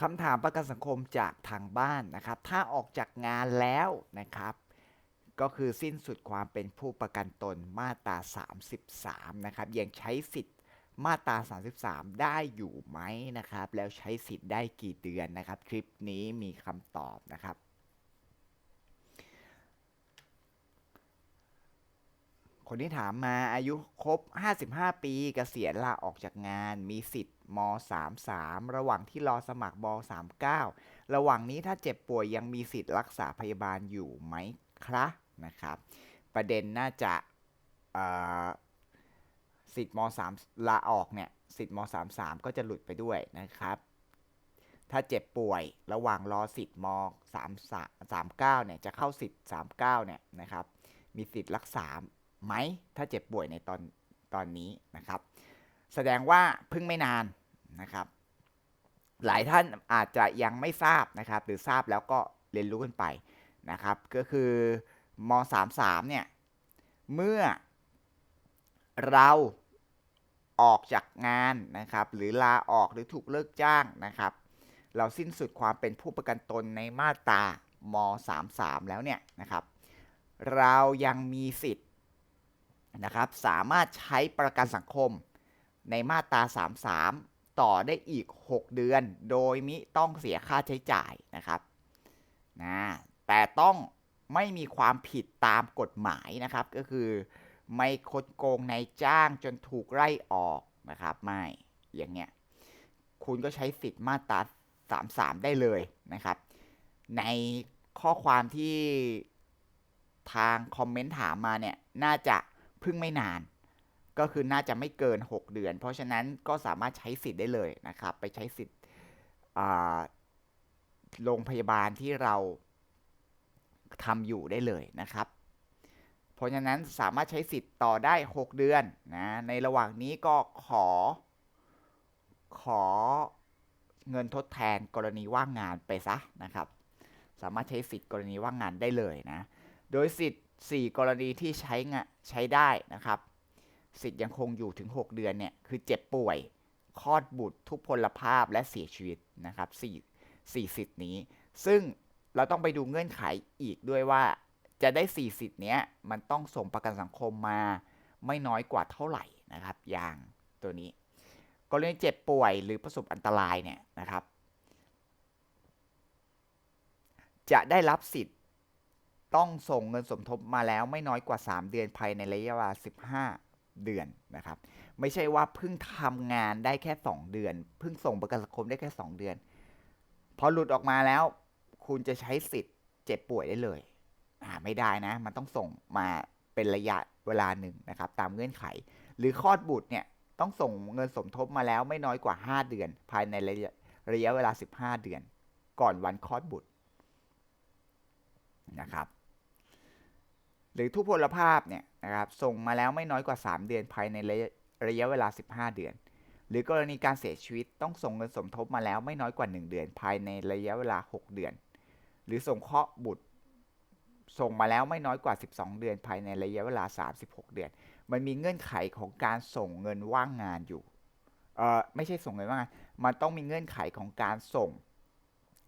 คำถามประกันสังคมจากทางบ้านนะครับ ถ้าออกจากงานแล้วนะครับ ก็คือสิ้นสุดความเป็นผู้ประกันตนมาตรา 33 นะครับ ยังใช้สิทธิ์มาตรา 33 ได้อยู่ไหมนะครับ แล้วใช้สิทธิ์ได้กี่เดือนนะครับ คลิปนี้มีคำตอบนะครับคนที่ถามมาอายุครบ 55 ปีเกษียณลาออกจากงาน มีสิทธิ์ ม 33 ระหว่างที่รอสมัครม 39 ระหว่างนี้ถ้าเจ็บป่วยยังมีสิทธิ์รักษาพยาบาลอยู่ไหมครับนะครับ ประเด็นน่าจะสิทธิ์ม 3 ลาออกเนี่ยสิทธิ์ม 33 ก็จะหลุดไปด้วยนะครับ ถ้าเจ็บป่วยระหว่างรอสิทธิ์ม3 39 เนี่ยจะเข้าสิทธิ์ 39 เนี่ยนะครับ มีสิทธิ์รักษาไหมถ้าเจ็บป่วยในตอนตอนนี้นะครับ แสดงว่าเพิ่งไม่นาน นะครับ หลายท่านอาจจะยังไม่ทราบนะครับ หรือทราบแล้วก็เรียนรู้กันไปนะครับ ก็คือม33เนี่ย เมื่อเราออกจากงานนะครับ หรือลาออกหรือถูกเลิกจ้างนะครับ เราสิ้นสุดความเป็นผู้ประกันตนในมาตราม33 แล้วเนี่ยนะครับ เรายังมีสิทธิ์นะครับ สามารถใช้ประกันสังคมในมาตรา 33 ต่อได้อีก 6 เดือน โดยมิต้องเสียค่าใช้จ่ายนะครับนะแต่ต้องไม่มีความผิดตามกฎหมายนะครับ ก็คือไม่คดโกงในจ้างจนถูกไล่ออกนะครับ ไม่อย่างเงี้ยคุณก็ใช้สิทธิ์มาตรา33 ได้เลยนะครับ ในข้อความที่ทางคอมเมนต์ถามมาเนี่ย น่าจะเพิ่งไม่นาน ก็คือน่าจะไม่เกิน 6 เดือน เพราะฉะนั้นก็สามารถใช้สิทธิ์ได้เลยนะครับ ไปใช้สิทธิ์โรงพยาบาลที่เราทำอยู่ได้เลยนะครับ เพราะฉะนั้นสามารถใช้สิทธิ์ต่อได้ 6 เดือนนะในระหว่างนี้ก็ขอ ขอเงินทดแทนกรณีว่างงานไปซะนะครับ สามารถใช้สิทธิ์กรณีว่างงานได้เลยนะ โดยสิทธิ์ 4 กรณีที่ใช้งใช้ได้นะครับ สิทธิ์ยังคงอยู่ถึง 6 เดือนเนี่ยคือเจ็บป่วยคลอดบุตรทุพพลภาพและเสียชีวิตนะครับ4 4สิทธิ์นี้ ซึ่งเราต้องไปดูเงื่อนไขอีกด้วยว่า จะได้4สิทธิ์เนี้ยมันต้องส่งประกันสังคมมาไม่น้อยกว่าเท่าไหร่นะครับ อย่างตัวนี้กรณีเจ็บป่วยหรือประสบอันตรายเนี่ยนะครับ จะได้รับสิทธิ์ต้องส่งเงินสมทบมาแล้วไม่น้อยกว่า 3 เดือนภายในระยะเวลา15 เดือนนะครับ ไม่ใช่ว่าเพิ่งทำงานได้แค่ 2 เดือน เพิ่งส่งประกันสังคมได้แค่ 2 เดือน พอหลุดออกมาแล้ว คุณจะใช้สิทธิ์เจ็บป่วยได้เลยอ่าไม่ได้นะ มันต้องส่งมาเป็นระยะเวลาหนึ่งนะครับ ตามเงื่อนไข หรือคลอดบุตรเนี่ยต้องส่งเงินสมทบมาแล้วไม่น้อยกว่า 5 เดือน ภายในระยะระยะเวลา 15 เดือน ก่อนวันคลอดบุตรนะครับ รือทุพพลภาพเนี่ยนะครับส่งมาแล้วไม่น้อยกว่า 3 เดือนภายในระยะระยะเวลา 15 เดือน หรือกรณีการเสียชีวิตต้องส่งเงินสมทบมาแล้วไม่น้อยกว่า 1 เดือน ภายในระยะเวลา 6 เดือน หรือส่งเคราะห์บุตรส่งมาแล้วไม่น้อยกว่า 12 เดือน ภายในระยะเวลา 36 เดือน มันมีเงื่อนไขของการส่งเงินว่างงานอยู่เอ่อไม่ใช่ส่งเงินว่างงาน มันต้องมีเงื่อนไขของการส่ง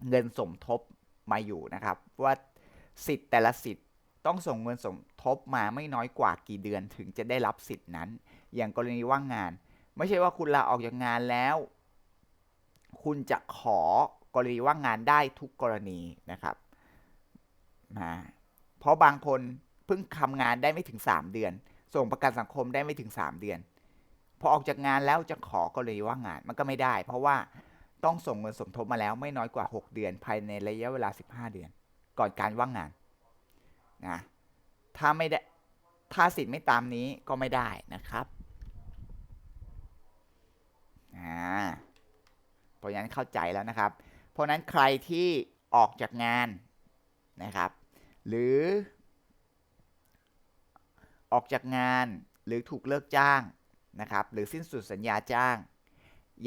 เงินสมทบมาอยู่นะครับ ว่าสิทธิ์แต่ละสิทธิ์ ต้องส่งเงินสมทบมาไม่น้อยกว่ากี่เดือนถึงจะได้รับสิทธินั้น อย่างกรณีว่างงาน ไม่ใช่ว่าคุณลาออกจากงานแล้ว คุณจะขอกรณีว่างงานได้ทุกกรณีนะครับนะเพราะบางคนเพิ่งทำงานได้ไม่ถึง 3 เดือน ส่งประกันสังคมได้ไม่ถึง 3 เดือน พอออกจากงานแล้วจะขอกรณีว่างงานมันก็ไม่ได้ เพราะว่าต้องส่งเงินสมทบมาแล้วไม่น้อยกว่า 6 เดือน ภายในระยะเวลา 15 เดือน ก่อนการว่างงาน นะถ้าไม่ได้ถ้าสิทธิ์ไม่ตามนี้ก็ไม่ได้นะครับอ่าเพราะฉะนั้นเข้าใจแล้วนะครับ เพราะนั้นใครที่ออกจากงานนะครับ หรือ ออกจากงานหรือถูกเลิกจ้างนะครับ หรือสิ้นสุดสัญญาจ้าง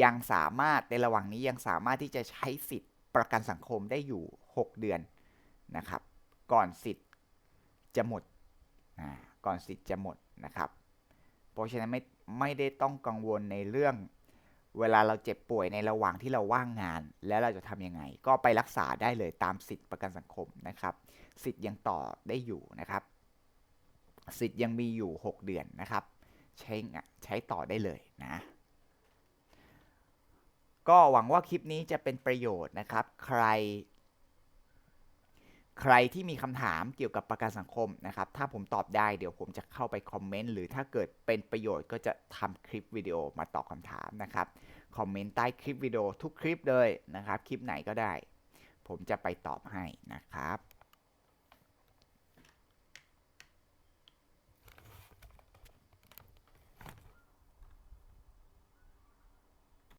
ยังสามารถในระหว่างนี้ยังสามารถที่จะใช้สิทธิ์ประกันสังคมได้อยู่ 6 เดือนนะครับ ก่อนสิทธิ์ จะหมดก่อนสิทธิ์จะหมดนะครับ เพราะฉะนั้นไม่ไม่ได้ต้องกังวลในเรื่อง เวลาเราเจ็บป่วยในระหว่างที่เราว่างงาน แล้วเราจะทำยังไง ก็ไปรักษาได้เลยตามสิทธิประกันสังคมนะครับ สิทธิ์ยังต่อได้อยู่นะครับ สิทธิ์ยังมีอยู่ 6 เดือนนะครับ ใช้งะใช้ต่อได้เลยนะ ก็หวังว่าคลิปนี้จะเป็นประโยชน์นะครับ ใคร ใครที่มีคำถามเกี่ยวกับประกันสังคมนะครับ ถ้าผมตอบได้เดี๋ยวผมจะเข้าไปคอมเมนต์หรือถ้าเกิดเป็นประโยชน์ก็จะทำคลิปวิดีโอมาตอบคำถามนะครับ คอมเมนต์ใต้คลิปวิดีโอทุกคลิปเลยนะครับ คลิปไหนก็ได้ ผมจะไปตอบให้นะครับ